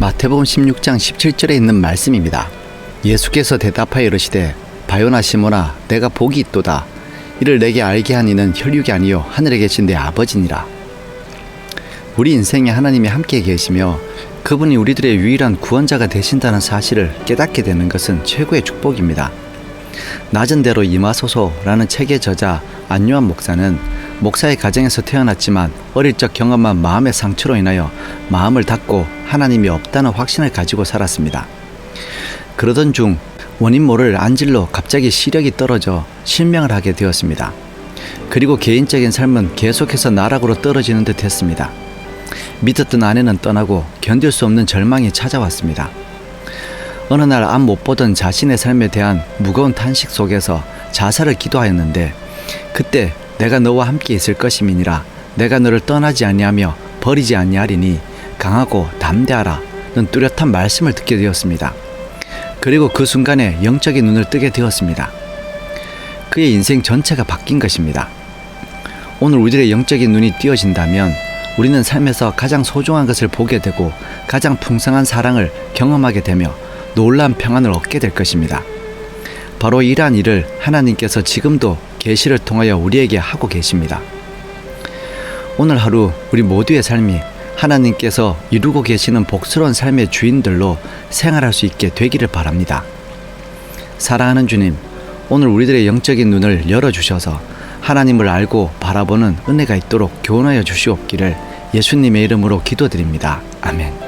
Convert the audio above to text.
마태복음 16장 17절에 있는 말씀입니다. 예수께서 대답하여 이르시되 바요나 시모나 내가 복이 있도다 이를 내게 알게 하니는 혈육이 아니요 하늘에 계신 내 아버지니라. 우리 인생에 하나님이 함께 계시며 그분이 우리들의 유일한 구원자가 되신다는 사실을 깨닫게 되는 것은 최고의 축복입니다. 낮은 대로 임하소서라는 책의 저자 안요한 목사는 목사의 가정에서 태어났지만 어릴 적 경험한 마음의 상처로 인하여 마음을 닫고 하나님이 없다는 확신을 가지고 살았습니다. 그러던 중 원인 모를 안질로 갑자기 시력이 떨어져 실명을 하게 되었습니다. 그리고 개인적인 삶은 계속해서 나락으로 떨어지는 듯 했습니다. 믿었던 아내는 떠나고 견딜 수 없는 절망이 찾아왔습니다. 어느 날앞못 보던 자신의 삶에 대한 무거운 탄식 속에서 자살을 기도하였는데 그때 내가 너와 함께 있을 것임이니라 내가 너를 떠나지 아니하며 버리지 아니하리니 강하고 담대하라 는 뚜렷한 말씀을 듣게 되었습니다. 그리고 그 순간에 영적인 눈을 뜨게 되었습니다. 그의 인생 전체가 바뀐 것입니다. 오늘 우리들의 영적인 눈이 띄어진다면 우리는 삶에서 가장 소중한 것을 보게 되고 가장 풍성한 사랑을 경험하게 되며 놀라운 평안을 얻게 될 것입니다. 바로 이러한 일을 하나님께서 지금도 계시를 통하여 우리에게 하고 계십니다. 오늘 하루 우리 모두의 삶이 하나님께서 이루고 계시는 복스러운 삶의 주인들로 생활할 수 있게 되기를 바랍니다. 사랑하는 주님, 오늘 우리들의 영적인 눈을 열어주셔서 하나님을 알고 바라보는 은혜가 있도록 교훈하여 주시옵기를 예수님의 이름으로 기도드립니다. 아멘.